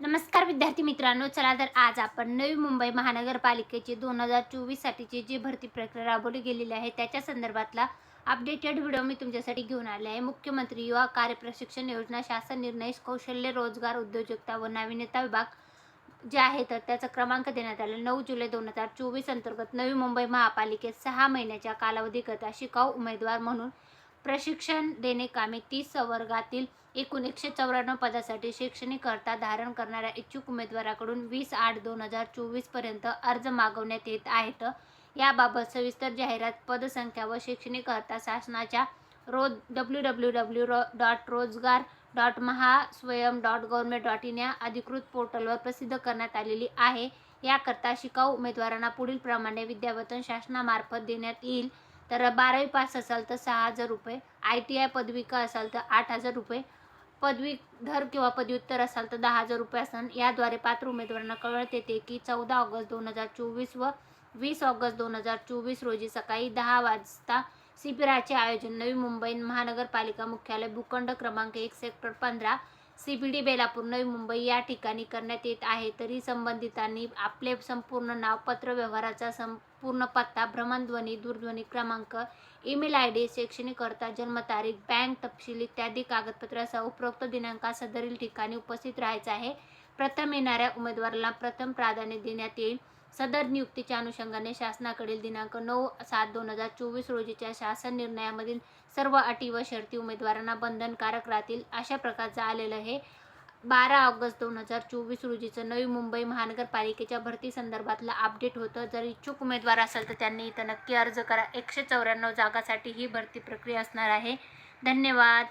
नमस्कार विद्यार्थी मित्रांनो चला तर आज आपण नवी मुंबई महानगरपालिकेचे दोन हजार चोवीससाठीचे जे भरती प्रक्रिया राबवली गेलेली आहे त्याच्या संदर्भातला अपडेटेड व्हिडिओ मी तुमच्यासाठी घेऊन आले आहे. मुख्यमंत्री युवा कार्य प्रशिक्षण योजना शासन निर्णय कौशल्य रोजगार उद्योजकता व नाविन्यता विभाग जे आहे तर त्याचा क्रमांक देण्यात आला. नऊ जुलै दोन हजार चोवीस अंतर्गत नवी मुंबई महापालिकेत सहा महिन्याच्या कालावधीकरता शिकाऊ उमेदवार म्हणून प्रशिक्षण देणे कामे तीस वर्गातील एकूण एकशे चौऱ्याण्णव पदासाठी शैक्षणिक अर्था धारण करणाऱ्या इच्छुक उमेदवाराकडून वीस आठ दोन हजार चोवीसपर्यंत अर्ज मागवण्यात येत आहेत. याबाबत सविस्तर जाहिरात पदसंख्या व शैक्षणिक अर्था शासनाच्या रोज W W W dot rojgar dot Mahaswayam dot government dot in या अधिकृत पोर्टलवर प्रसिद्ध करण्यात आलेली आहे. याकरता शिकाऊ उमेदवारांना पुढील प्रमाणे विद्यावेतन शासनामार्फत देण्यात येईल. तर बारावी पास असाल तर सहा हजार रुपये आय टी आय पदविका असाल तर आठ हजार रुपये पदवीधर किंवा पदव्युत्तर असाल तर दहा हजार रुपये असन. याद्वारे पात्र उमेदवारांना कळत येते की चौदा ऑगस्ट दोन हजार चोवीस व वीस ऑगस्ट दोन हजार चोवीस रोजी सकाळी दहा वाजता शिबिराचे आयोजन नवी मुंबई महानगरपालिका मुख्यालय भूखंड क्रमांक एक सेक्टर पंधरा C B D Belapur Navi Mumbai या ठिकाणी करण्यात येत आहे. तरी संबंधितांनी आपले संपूर्ण नाव पत्र व्यवहाराचा पूर्ण पत्ता भ्रमणध्वनी दूरध्वनी क्रमांक ईमेल आय डी शैक्षणिक करता जन्मतारीख बँक तपशील इत्यादी कागदपत्रासह उपरोक्त दिनांका सदरील ठिकाणी उपस्थित राहायचं आहे. प्रथम येणाऱ्या उमेदवाराला प्रथम प्राधान्य देण्यात येईल. सदर नियुक्तीच्या अनुषंगाने शासनाकडील दिनांक नऊ सात दोन हजार चोवीस रोजीच्या शासन निर्णयामधील सर्व अटी व शर्ती उमेदवारांना बंधनकारक राहतील अशा प्रकारचं आलेलं हे बारा ऑगस्ट दोन हजार चोवीस रोजीचं नवी मुंबई महानगरपालिकेच्या भरती संदर्भातलं अपडेट होतं. जर इच्छुक उमेदवार असेल तर त्यांनी इथं नक्की अर्ज करा. एकशे चौऱ्याण्णव जागासाठी ही भरती प्रक्रिया असणार आहे. धन्यवाद.